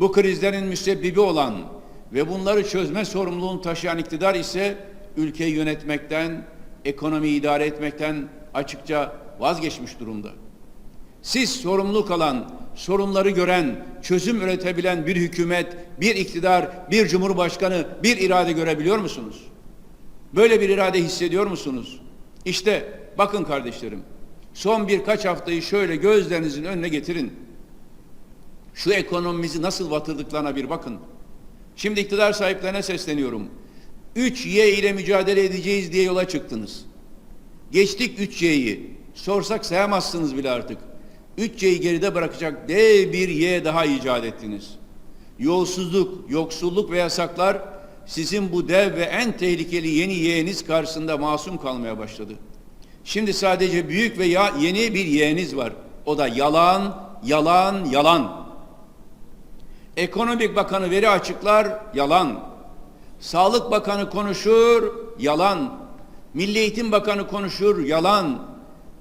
Bu krizlerin müsebbibi olan ve bunları çözme sorumluluğunu taşıyan iktidar ise ülkeyi yönetmekten, ekonomiyi idare etmekten açıkça vazgeçmiş durumda. Siz sorumluluk alan, sorunları gören, çözüm üretebilen bir hükümet, bir iktidar, bir cumhurbaşkanı, bir irade görebiliyor musunuz? Böyle bir irade hissediyor musunuz? İşte bakın kardeşlerim, son birkaç haftayı şöyle gözlerinizin önüne getirin. Şu ekonomimizi nasıl batırdıklarına bir bakın. Şimdi iktidar sahiplerine sesleniyorum. 3Y ile mücadele edeceğiz diye yola çıktınız. Geçtik 3Y'yi. Sorsak sayamazsınız bile artık. 3Y'yi geride bırakacak dev bir Y daha icat ettiniz. Yolsuzluk, yoksulluk ve yasaklar sizin bu dev ve en tehlikeli yeni Y'niz karşısında masum kalmaya başladı. Şimdi sadece büyük ve yeni bir Y'niz var. O da yalan, yalan, yalan. Ekonomik Bakanı veri açıklar, yalan. Sağlık Bakanı konuşur, yalan. Milli Eğitim Bakanı konuşur, yalan.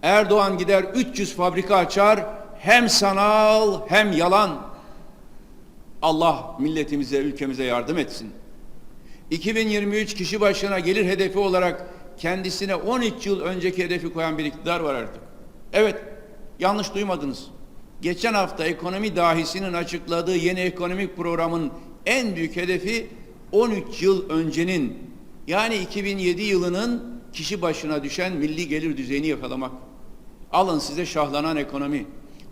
Erdoğan gider 300 fabrika açar, hem sanal hem yalan. Allah milletimize, ülkemize yardım etsin. 2023 kişi başına gelir hedefi olarak kendisine 13 yıl önceki hedefi koyan bir iktidar var artık. Evet, yanlış duymadınız. Geçen hafta ekonomi dahisinin açıkladığı yeni ekonomik programın en büyük hedefi 13 yıl öncenin yani 2007 yılının kişi başına düşen milli gelir düzeyini yakalamak. Alın size şahlanan ekonomi.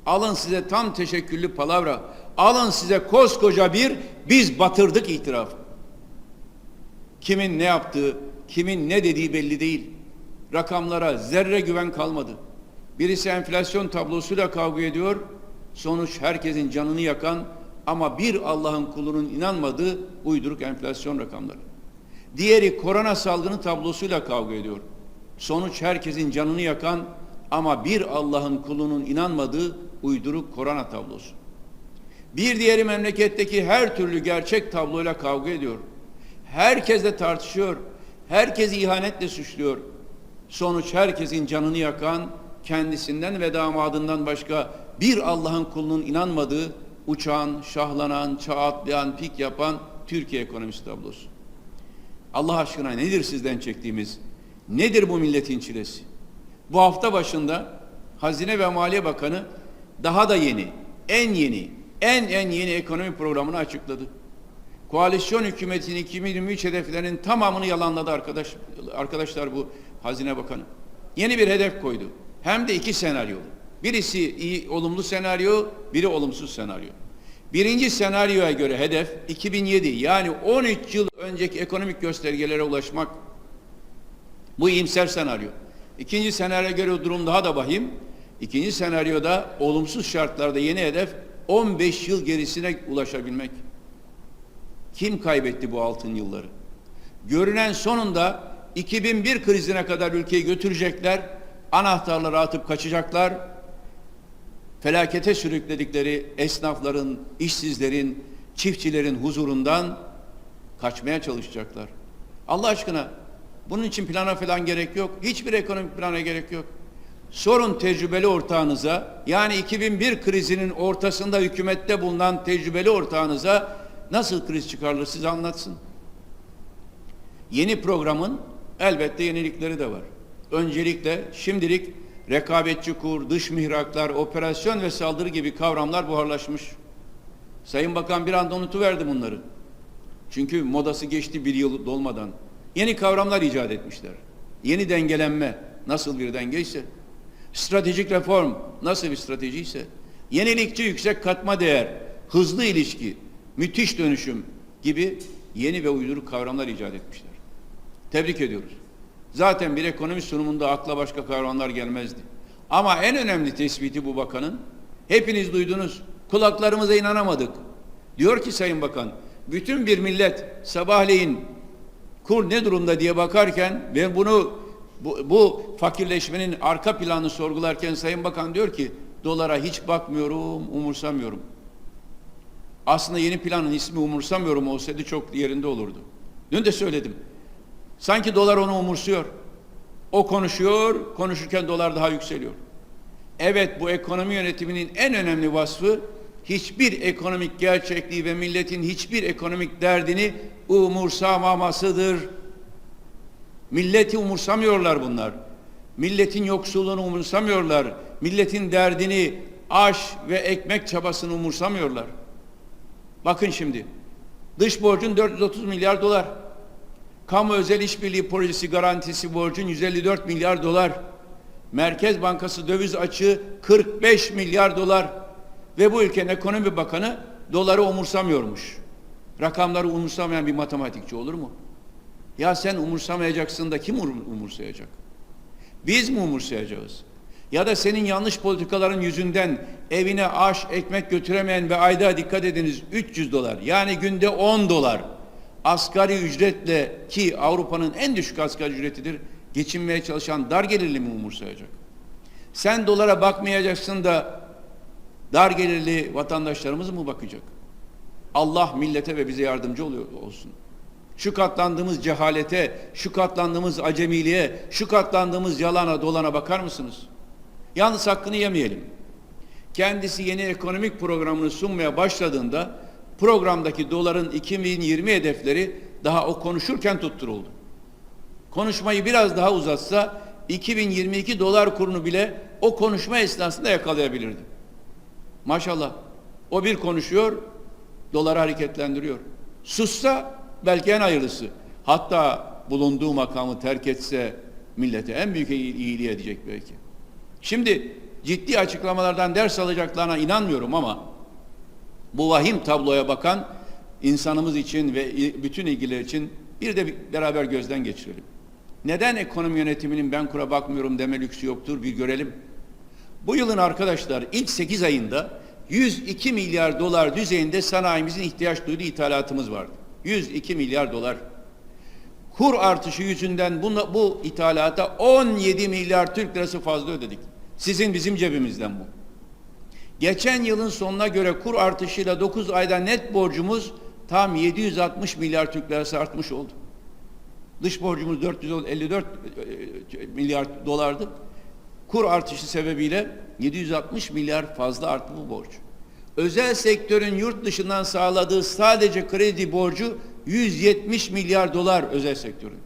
Alın size tam teşekküllü palavra. Alın size koskoca bir biz batırdık itiraf. Kimin ne yaptığı, kimin ne dediği belli değil. Rakamlara zerre güven kalmadı. Birisi enflasyon tablosuyla kavga ediyor. Sonuç herkesin canını yakan ama bir Allah'ın kulunun inanmadığı uyduruk enflasyon rakamları. Diğeri korona salgını tablosuyla kavga ediyor. Sonuç herkesin canını yakan ama bir Allah'ın kulunun inanmadığı uyduruk korona tablosu. Bir diğeri memleketteki her türlü gerçek tabloyla kavga ediyor. Herkesle tartışıyor. Herkesi ihanetle suçluyor. Sonuç herkesin canını yakan, kendisinden ve damadından başka bir Allah'ın kulunun inanmadığı uçan, şahlanan, çağ atlayan, pik yapan Türkiye ekonomisi tablosu. Allah aşkına nedir sizden çektiğimiz? Nedir bu milletin çilesi? Bu hafta başında Hazine ve Maliye Bakanı daha da yeni, en yeni, en en yeni ekonomi programını açıkladı. Koalisyon hükümetinin 2023 hedeflerinin tamamını yalanladı arkadaş, arkadaşlar bu Hazine Bakanı. Yeni bir hedef koydu. Hem de iki senaryolu. Birisi iyi, olumlu senaryo, biri olumsuz senaryo. Birinci senaryoya göre hedef 2007 yani 13 yıl önceki ekonomik göstergelere ulaşmak. Bu iyimser senaryo. İkinci senaryoya göre durum daha da vahim. İkinci senaryoda olumsuz şartlarda yeni hedef 15 yıl gerisine ulaşabilmek. Kim kaybetti bu altın yılları? Görünen sonunda 2001 krizine kadar ülkeyi götürecekler, anahtarları atıp kaçacaklar, felakete sürükledikleri esnafların, işsizlerin, çiftçilerin huzurundan kaçmaya çalışacaklar. Allah aşkına bunun için plana falan gerek yok. Hiçbir ekonomik plana gerek yok. Sorun tecrübeli ortağınıza yani 2001 krizinin ortasında hükümette bulunan tecrübeli ortağınıza nasıl kriz çıkarılır size anlatsın. Yeni programın elbette yenilikleri de var. Öncelikle şimdilik rekabetçi kur, dış mihraklar, operasyon ve saldırı gibi kavramlar buharlaşmış. Sayın Bakan bir anda unutuverdi bunları. Çünkü modası geçti bir yıl dolmadan. Yeni kavramlar icat etmişler. Yeni dengelenme nasıl bir dengeyse, stratejik reform nasıl bir stratejiyse, yenilikçi yüksek katma değer, hızlı ilişki, müthiş dönüşüm gibi yeni ve uyduruk kavramlar icat etmişler. Tebrik ediyoruz. Zaten bir ekonomi sunumunda akla başka kavramlar gelmezdi. Ama en önemli tespiti bu bakanın. Hepiniz duydunuz. Kulaklarımıza inanamadık. Diyor ki Sayın Bakan, bütün bir millet sabahleyin kur ne durumda diye bakarken ve bunu bu, bu fakirleşmenin arka planını sorgularken Sayın Bakan diyor ki dolara hiç bakmıyorum, umursamıyorum. Aslında yeni planın ismi umursamıyorum olsaydı çok yerinde olurdu. Dün de söyledim. Sanki dolar onu umursuyor. O konuşuyor, konuşurken dolar daha yükseliyor. Evet bu ekonomi yönetiminin en önemli vasfı hiçbir ekonomik gerçekliği ve milletin hiçbir ekonomik derdini umursamamasıdır. Milleti umursamıyorlar bunlar. Milletin yoksulluğunu umursamıyorlar. Milletin derdini, aş ve ekmek çabasını umursamıyorlar. Bakın şimdi. Dış borcun 430 milyar dolar. Kamu özel işbirliği projesi garantisi borcun 154 milyar dolar. Merkez Bankası döviz açığı 45 milyar dolar. Ve bu ülkenin ekonomi bakanı doları umursamıyormuş. Rakamları umursamayan bir matematikçi olur mu? Ya sen umursamayacaksın da kim umur- umursayacak? Biz mi umursayacağız? Ya da senin yanlış politikaların yüzünden evine aş, ekmek götüremeyen ve ayda dikkat ediniz 300 dolar yani günde 10 dolar asgari ücretle ki Avrupa'nın en düşük asgari ücretidir geçinmeye çalışan dar gelirli mi umursayacak? Sen dolara bakmayacaksın da dar gelirli vatandaşlarımız mı bakacak? Allah millete ve bize yardımcı oluyor olsun. Şu katlandığımız cehalete, şu katlandığımız acemiliğe, şu katlandığımız yalana dolana bakar mısınız? Yalnız hakkını yemeyelim. Kendisi yeni ekonomik programını sunmaya başladığında programdaki doların 2020 hedefleri daha o konuşurken tutturuldu. Konuşmayı biraz daha uzatsa 2022 dolar kurunu bile o konuşma esnasında yakalayabilirdi. Maşallah. O bir konuşuyor, doları hareketlendiriyor. Sussa belki en hayırlısı. Hatta bulunduğu makamı terk etse millete en büyük iyi- iyiliği edecek belki. Şimdi ciddi açıklamalardan ders alacaklarına inanmıyorum ama bu vahim tabloya bakan insanımız için ve bütün ilgiler için bir de beraber gözden geçirelim. Neden ekonomi yönetiminin ben kura bakmıyorum deme lüksü yoktur bir görelim. Bu yılın arkadaşlar ilk 8 ayında 102 milyar dolar düzeyinde sanayimizin ihtiyaç duyduğu ithalatımız vardı. 102 milyar dolar. Kur artışı yüzünden buna, bu ithalata 17 milyar Türk lirası fazla ödedik. Sizin bizim cebimizden bu. Geçen yılın sonuna göre kur artışıyla 9 ayda net borcumuz tam 760 milyar Türk lirası artmış oldu. Dış borcumuz 454 e, milyar dolardı. Kur artışı sebebiyle 760 milyar fazla arttı bu borç. Özel sektörün yurt dışından sağladığı sadece kredi borcu 170 milyar dolar özel sektörün.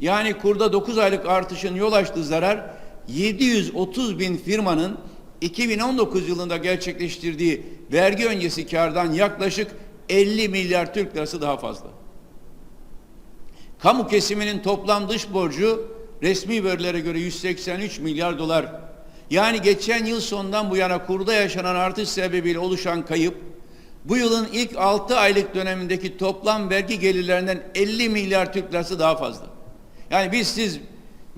Yani kurda 9 aylık artışın yol açtığı zarar 730 bin firmanın 2019 yılında gerçekleştirdiği vergi öncesi kardan yaklaşık 50 milyar Türk lirası daha fazla. Kamu kesiminin toplam dış borcu resmi verilere göre 183 milyar dolar. Yani geçen yıl sonundan bu yana kurda yaşanan artış sebebiyle oluşan kayıp bu yılın ilk 6 aylık dönemindeki toplam vergi gelirlerinden 50 milyar Türk lirası daha fazla. Yani biz siz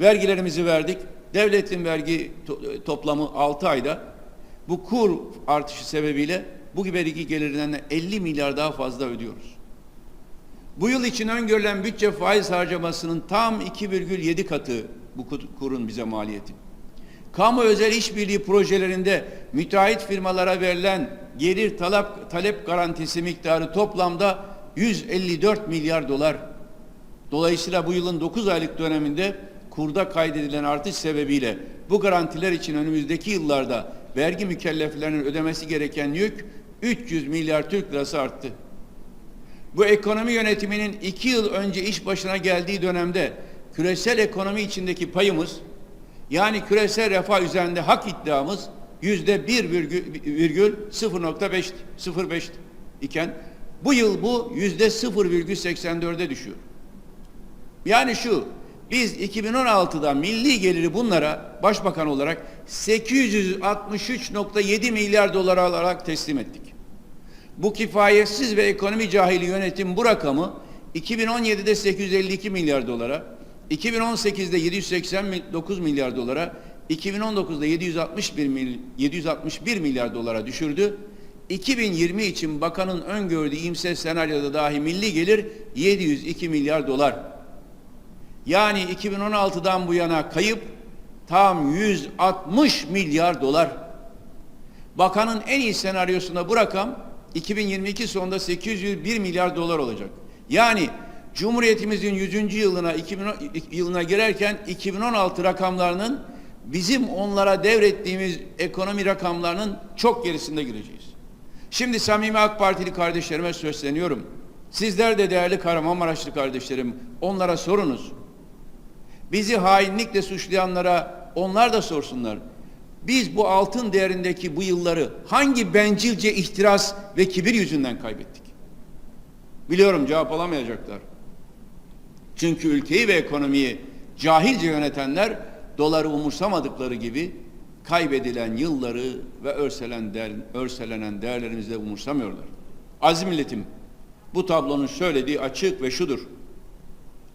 vergilerimizi verdik. Devletin vergi to- toplamı 6 ayda bu kur artışı sebebiyle bu vergi gelirlerinden 50 milyar daha fazla ödüyoruz. Bu yıl için öngörülen bütçe faiz harcamasının tam 2,7 katı bu kurun bize maliyeti. Kamu özel işbirliği projelerinde müteahhit firmalara verilen gelir talep, talep garantisi miktarı toplamda 154 milyar dolar. Dolayısıyla bu yılın 9 aylık döneminde kurda kaydedilen artış sebebiyle bu garantiler için önümüzdeki yıllarda vergi mükelleflerinin ödemesi gereken yük 300 milyar Türk lirası arttı. Bu ekonomi yönetiminin iki yıl önce iş başına geldiği dönemde küresel ekonomi içindeki payımız yani küresel refah üzerinde hak iddiamız yüzde bir virgül, virgül 0.5 0.5 iken bu yıl bu yüzde 0,84'e düşüyor. Yani şu biz 2016'da milli geliri bunlara başbakan olarak 863.7 milyar dolar alarak teslim ettik. Bu kifayetsiz ve ekonomi cahili yönetim bu rakamı 2017'de 852 milyar dolara, 2018'de 789 milyar dolara, 2019'da 761 mil, 761 milyar dolara düşürdü. 2020 için bakanın öngördüğü imse senaryoda dahi milli gelir 702 milyar dolar. Yani 2016'dan bu yana kayıp tam 160 milyar dolar. Bakanın en iyi senaryosunda bu rakam 2022 sonunda 801 milyar dolar olacak. Yani Cumhuriyetimizin 100. yılına 2010 yılına girerken 2016 rakamlarının bizim onlara devrettiğimiz ekonomi rakamlarının çok gerisinde gireceğiz. Şimdi samimi AK Partili kardeşlerime sesleniyorum. Sizler de değerli Kahramanmaraşlı kardeşlerim onlara sorunuz. Bizi hainlikle suçlayanlara onlar da sorsunlar. Biz bu altın değerindeki bu yılları hangi bencilce ihtiras ve kibir yüzünden kaybettik? Biliyorum cevap alamayacaklar. Çünkü ülkeyi ve ekonomiyi cahilce yönetenler doları umursamadıkları gibi kaybedilen yılları ve örselen değer, örselenen değerlerimizi de umursamıyorlar. Aziz milletim, bu tablonun söylediği açık ve şudur.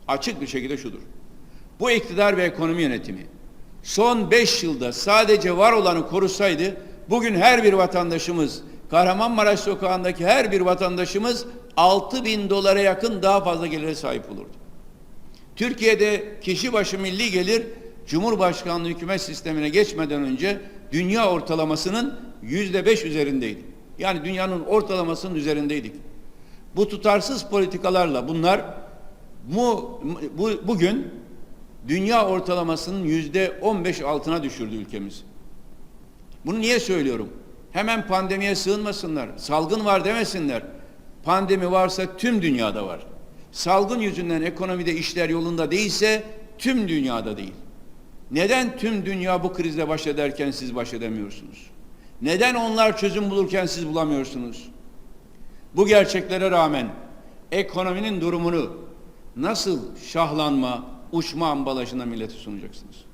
Açık bir şekilde şudur. Bu iktidar ve ekonomi yönetimi son beş yılda sadece var olanı korusaydı bugün her bir vatandaşımız Kahramanmaraş sokağındaki her bir vatandaşımız 6 bin dolara yakın daha fazla gelire sahip olurdu. Türkiye'de kişi başı milli gelir Cumhurbaşkanlığı hükümet sistemine geçmeden önce dünya ortalamasının yüzde beş üzerindeydi. Yani dünyanın ortalamasının üzerindeydik. Bu tutarsız politikalarla bunlar bu, bu bugün dünya ortalamasının yüzde on beş altına düşürdü ülkemiz. Bunu niye söylüyorum? Hemen pandemiye sığınmasınlar. Salgın var demesinler. Pandemi varsa tüm dünyada var. Salgın yüzünden ekonomide işler yolunda değilse tüm dünyada değil. Neden tüm dünya bu krizle baş ederken siz baş edemiyorsunuz? Neden onlar çözüm bulurken siz bulamıyorsunuz? Bu gerçeklere rağmen ekonominin durumunu nasıl şahlanma, uçma ambalajına millete sunacaksınız?